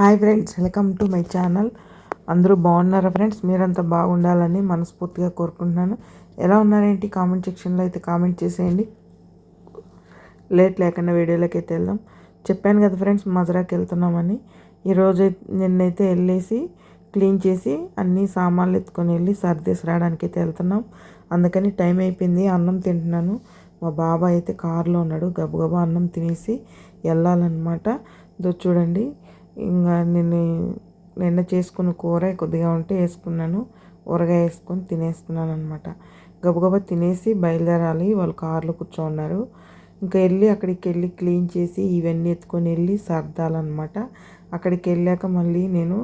Hi friends welcome to my channel. అందరూ బాగున్నారా friends? మీరంతా బాగుండాలని మనస్ఫూర్తిగా కోరుకుంటున్నాను. ఎలా ఉన్నారేంటి? కామెంట్ సెక్షన్లో అయితే కామెంట్ చేసేయండి. లేట్ లేకుండా వీడియోలోకి అయితే వెళ్దాం. చెప్పాను కదా ఫ్రెండ్స్ మజరాకి వెళ్తున్నామని. ఈరోజు నిన్నైతే వెళ్ళేసి క్లీన్ చేసి అన్ని సామాన్లు ఎత్తుకొని వెళ్ళి సర్దేసి రావడానికి అయితే వెళ్తున్నాం. అందుకని టైం అయిపోయింది అన్నం తింటున్నాను. మా బాబాయ్ అయితే కారులో ఉన్నాడు గబగబా అన్నం తినేసి వెళ్ళాలన్నమాట. చూడండి ఇంకా నేను నిన్న చేసుకున్న కూర కొద్దిగా ఉంటే వేసుకున్నాను. ఊరగాయ వేసుకొని తినేస్తున్నాను అనమాట గబగబా తినేసి బయలుదేరాలి. వాళ్ళు కారులో కూర్చోన్నారు. ఇంకా వెళ్ళి అక్కడికి వెళ్ళి క్లీన్ చేసి ఇవన్నీ ఎత్తుకొని వెళ్ళి సర్దాలన్నమాట. అక్కడికి వెళ్ళాక మళ్ళీ నేను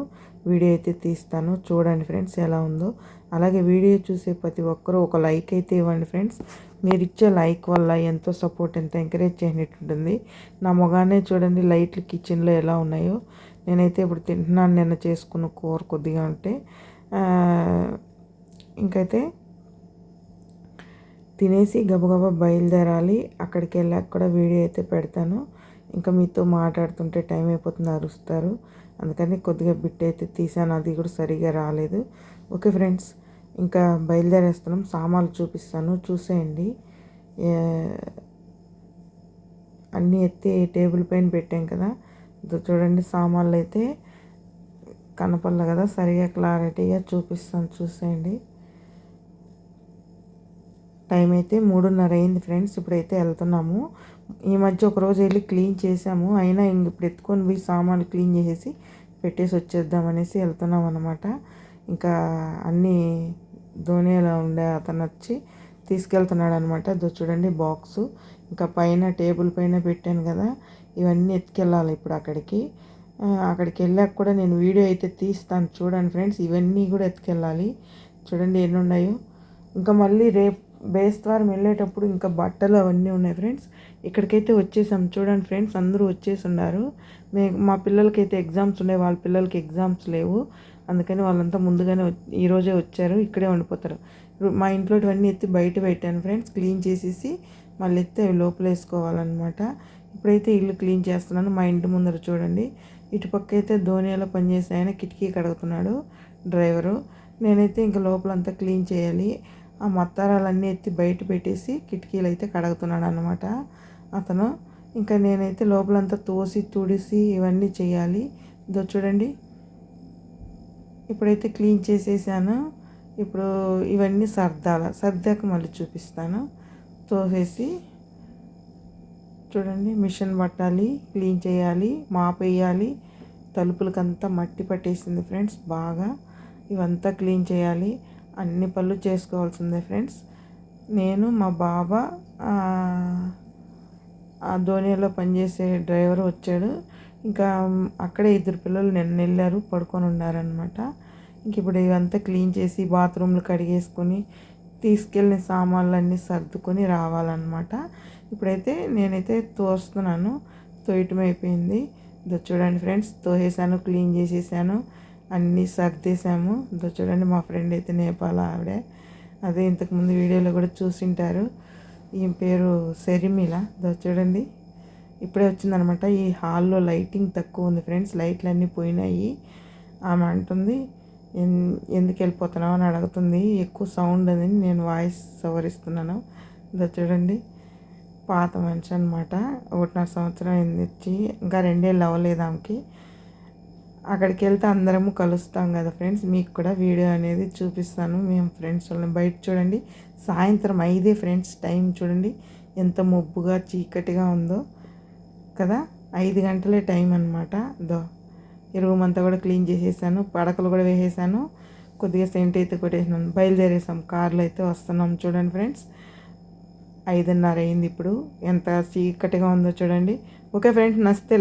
వీడియో అయితే తీస్తాను. చూడండి ఫ్రెండ్స్ ఎలా ఉందో. అలాగే వీడియో చూసే ప్రతి ఒక్కరూ ఒక లైక్ అయితే ఇవ్వండి ఫ్రెండ్స్. మీరు ఇచ్చే లైక్ వల్ల ఎంతో సపోర్ట్ ఎంతో ఎంకరేజ్ చేసినట్టుంటుంది నా మొగానే చూడండి లైట్లు కిచెన్లో ఎలా ఉన్నాయో. నేనైతే ఇప్పుడు తింటున్నాను నిన్న చేసుకున్న కూర కొద్దిగా ఉంటే. ఇంకైతే తినేసి గబగబా బయలుదేరాలి. అక్కడికి వెళ్ళాక కూడా వీడియో అయితే పెడతాను. ఇంకా మీతో మాట్లాడుతుంటే టైం అయిపోతుంది అరుస్తారు. అందుకని కొద్దిగా బిట్ అయితే తీసాను అది కూడా సరిగా రాలేదు. ఓకే ఫ్రెండ్స్ ఇంకా బయలుదేరేస్తున్నాం. సామాన్లు చూపిస్తాను చూసేయండి. అన్నీ ఎత్తి టేబుల్ పైన పెట్టాం కదా. చూడండి సామాన్లు అయితే కనపల్ల కదా. సరిగా క్లారిటీగా చూపిస్తాను చూసేయండి. టైం అయితే మూడున్నర అయింది ఫ్రెండ్స్. ఇప్పుడైతే వెళ్తున్నాము. ఈ మధ్య ఒక రోజు వెళ్ళి క్లీన్ చేసాము. అయినా ఇంక ఇప్పుడు ఎత్తుకొని పోయి సామాన్లు క్లీన్ చేసేసి పెట్టేసి వచ్చేద్దాం అనేసి వెళ్తున్నాం అనమాట ఇంకా అన్నీ ధోనిలో ఉండే అతను వచ్చి తీసుకెళ్తున్నాడు అనమాట చూడండి బాక్సు. ఇంకా పైన టేబుల్ పైన పెట్టాను కదా. ఇవన్నీ ఎత్తుకెళ్ళాలి ఇప్పుడు అక్కడికి. అక్కడికి వెళ్ళాక కూడా నేను వీడియో అయితే తీస్తాను. చూడండి ఫ్రెండ్స్ ఇవన్నీ కూడా ఎత్తుకెళ్ళాలి. చూడండి ఎన్ని ఉన్నాయో ఇంకా మళ్ళీ రేపు బేస్ ద్వారా వెళ్ళేటప్పుడు ఇంకా బట్టలు అవన్నీ ఉన్నాయి ఫ్రెండ్స్. ఇక్కడికైతే వచ్చేసాం. చూడండి ఫ్రెండ్స్ అందరూ వచ్చేసి ఉన్నారు. మే మా పిల్లలకైతే ఎగ్జామ్స్ ఉన్నాయి. వాళ్ళ పిల్లలకి ఎగ్జామ్స్ లేవు. అందుకని వాళ్ళంతా ముందుగానే ఈరోజే వచ్చారు. ఇక్కడే ఉండిపోతారు. మా ఇంట్లో ఇవన్నీ ఎత్తి బయట పెట్టాను ఫ్రెండ్స్. క్లీన్ చేసేసి మళ్ళీ ఎత్తి అవి లోపల వేసుకోవాలన్నమాట. ఇప్పుడైతే ఇల్లు క్లీన్ చేస్తున్నాను. మా ఇంటి ముందర చూడండి. ఇటుపక్క అయితే ధోనియాలో పనిచేసే ఆయన కిటికీ కడుగుతున్నాడు డ్రైవరు. నేనైతే ఇంకా లోపలంతా క్లీన్ చేయాలి. ఆ మత్తారాలన్నీ ఎత్తి బయట పెట్టేసి కిటికీలు అయితే కడుగుతున్నాడు అనమాట అతను ఇంకా నేనైతే లోపలంతా తోసి తుడిసి ఇవన్నీ చేయాలి. ఇదో చూడండి. ఇప్పుడైతే క్లీన్ చేసేసాను. ఇప్పుడు ఇవన్నీ సర్దాల. సర్దాక మళ్ళీ చూపిస్తాను. తోసేసి చూడండి. మిషన్ పట్టాలి క్లీన్ చేయాలి మాప్ వేయాలి తలుపులకంతా మట్టి పట్టేసింది ఫ్రెండ్స్ బాగా. ఇవంతా క్లీన్ చేయాలి. అన్ని పనులు చేసుకోవాల్సిందే ఫ్రెండ్స్. నేను మా బాబా ఆ ధోనియాలో పనిచేసే డ్రైవర్ వచ్చాడు. ఇంకా అక్కడే ఇద్దరు పిల్లలు నిన్న వెళ్ళారు పడుకొని ఉన్నారనమాట ఇంక ఇప్పుడు ఇవంతా క్లీన్ చేసి బాత్రూమ్లు కడిగేసుకొని తీసుకెళ్ళిన సామాన్లు అన్నీ సర్దుకొని రావాలన్నమాట. ఇప్పుడైతే నేనైతే తోస్తున్నాను. తోయటం అయిపోయింది. ఇదో చూడండి ఫ్రెండ్స్ తోసేసాను క్లీన్ చేసేసాను. అన్నీ సర్దేశాము ఇదో చూడండి మా ఫ్రెండ్ అయితే నేపాల్ ఆవిడే. అదే ఇంతకుముందు వీడియోలో కూడా చూసింటారు. ఈ పేరు సెరిమిల. ఇదో చూడండి. ఇప్పుడే వచ్చిందనమాట. ఈ హాల్లో లైటింగ్ తక్కువ ఉంది ఫ్రెండ్స్. లైట్లు అన్నీ పోయినాయి. ఆమె అంటుంది ఎందుకు వెళ్ళిపోతున్నావు? అని అడుగుతుంది. ఎక్కువ సౌండ్ అని నేను వాయిస్ సవరిస్తున్నాను. ఇదో చూడండి. పాత మనిషి అనమాట. ఒకటిన్నర సంవత్సరం అయింది. వచ్చి ఇంకా రెండేళ్ళు అవ్వలేదు ఆమెకి. అక్కడికి వెళ్తే అందరము కలుస్తాం కదా ఫ్రెండ్స్. మీకు కూడా వీడియో అనేది చూపిస్తాను. మేము ఫ్రెండ్స్ వాళ్ళని బయట చూడండి. సాయంత్రం ఐదే ఫ్రెండ్స్ టైం చూడండి. ఎంత మబ్బుగా చీకటిగా ఉందో కదా. ఐదు గంటలే టైం అనమాట దో రూమ్ అంతా కూడా క్లీన్ చేసేసాను. పడకలు కూడా వేసేసాను. కొద్దిగా సెంట్ అయితే కొట్టేసినాను. బయలుదేరేసాం. కార్లో అయితే వస్తున్నాం చూడండి ఫ్రెండ్స్. ఐదున్నర అయింది ఇప్పుడు. ఎంత చీకటిగా ఉందో చూడండి. ఓకే ఫ్రెండ్స్ నచ్చితే